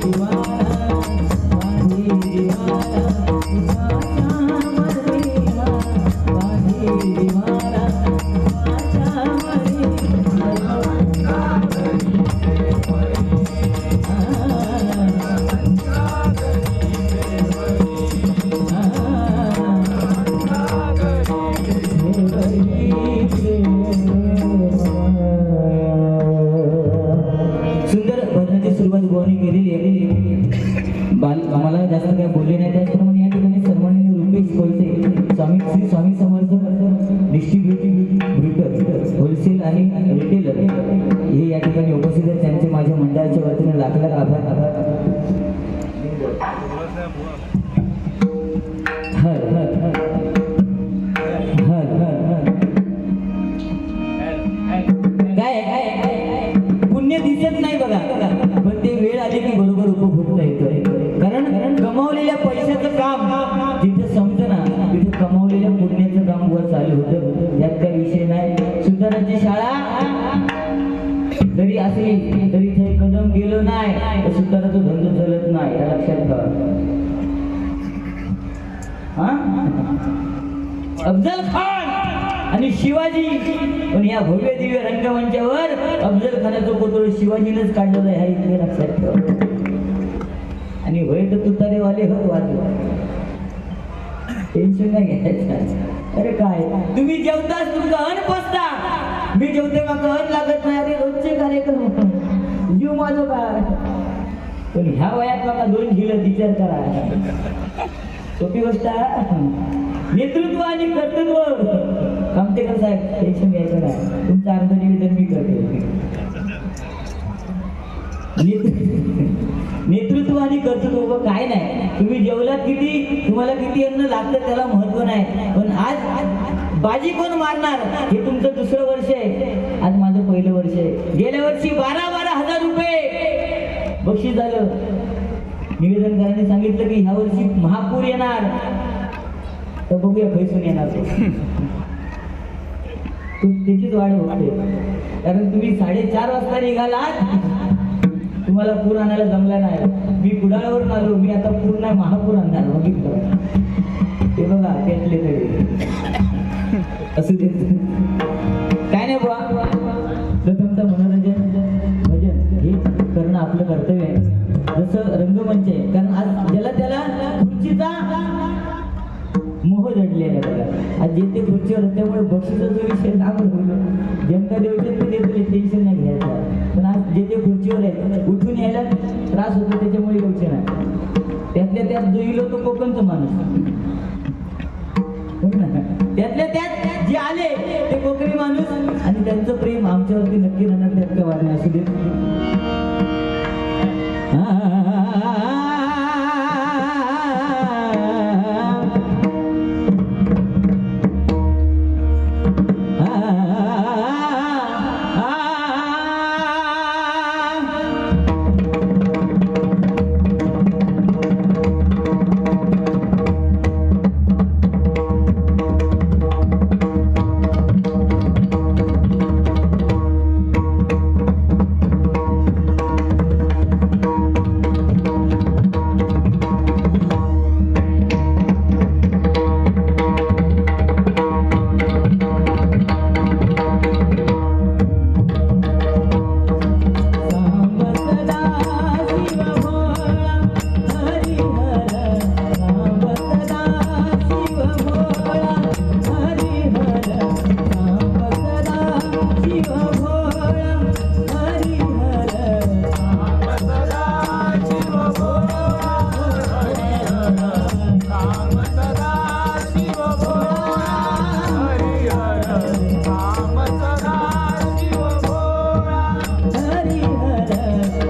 Santo. माझ्यावर काय बोलले नाही त्याचप्रमाणे या ठिकाणी सर्वांनी रुपेश कोळसे स्वामी श्री स्वामी समर्थ डिस्ट्रीब्युटर होलसेल आणि रिटेलर हे या ठिकाणी उपस्थित आहेत. त्यांचे माझ्या मंडळाच्या वतीने लाखला आभार आभार. तरी गेलो नाही तर तो धंदो चालत नाही. या लक्षात ठेवा. अफजल खान आणि शिवाजी पण या भव्य दिव्य रंगमंचावर अफजल खानाचं पुतळ शिवाजीनेच काढलेलं आहे इथे लक्षात ठेवा. आणि होय तर तुतारेवाले हो वाजवा. टेन्शन नाही घ्यायचं. अरे काय? तुम्ही जेवताच तुमचं अन्न पसता. मी जेवते माका अन्न लागत नाही. अरे रोजचे कार्यक्रम. जीव माझं काय पण ह्या वयात मला दोन झिलं विचार करा सोपी गोष्ट नेतृत्व आणि कर्तृत्व. कामतेकर साहेब टेन्शन घ्यायचं नाही. तुमचं अर्ध निवेदन मी करते. नेतृत्व आणि कर्तृत्व काय नाही. तुम्ही जेवलात किती तुम्हाला किती अन्न लागतं त्याला महत्त्व नाही. पण आज बाजी कोण मारणार हे तुमचं दुसरं वर्ष आहे. आज माझं पहिलं वर्ष आहे. गेल्या वर्षी बारा रुपये झालं. निवेदनकारांनी सांगितलं की ह्या वर्षी महापूर येणार. तर बघूया खैसून येणार तो. त्याचीच वाढ होते कारण तुम्ही साडेचार वाजता निघालात. तुम्हाला पूर आणायला जमला नाही. मी कुडाळवरून आलो. मी आता पूर नाही महापूर आणणार बघितलं. ते बघा त्यातले तरी. असं कर्तव्य आहे. जसं रंगमंच आहे. कारण आज ज्याला त्याला खुर्चीचा मोह जडलेला आहे आज जे ते खुर्चीवर त्यामुळे बक्षिसाचा विषय सांगून बोललो जनता देवचे ते देतो टेन्शन नाही घ्यायचं. पण आज जे ते खुर्चीवर आहे उठून यायला त्रास होतो त्याच्यामुळे येऊचे नाही. त्यातल्या त्यात जो इलो तो कोकणचा माणूस. हो ना? त्यातल्या त्यात जे आले ते कोकणी माणूस. आणि त्यांचं प्रेम आमच्यावरती नक्की राहणार त्यात काय वाढणार असू देत. हरि हर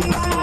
Bye.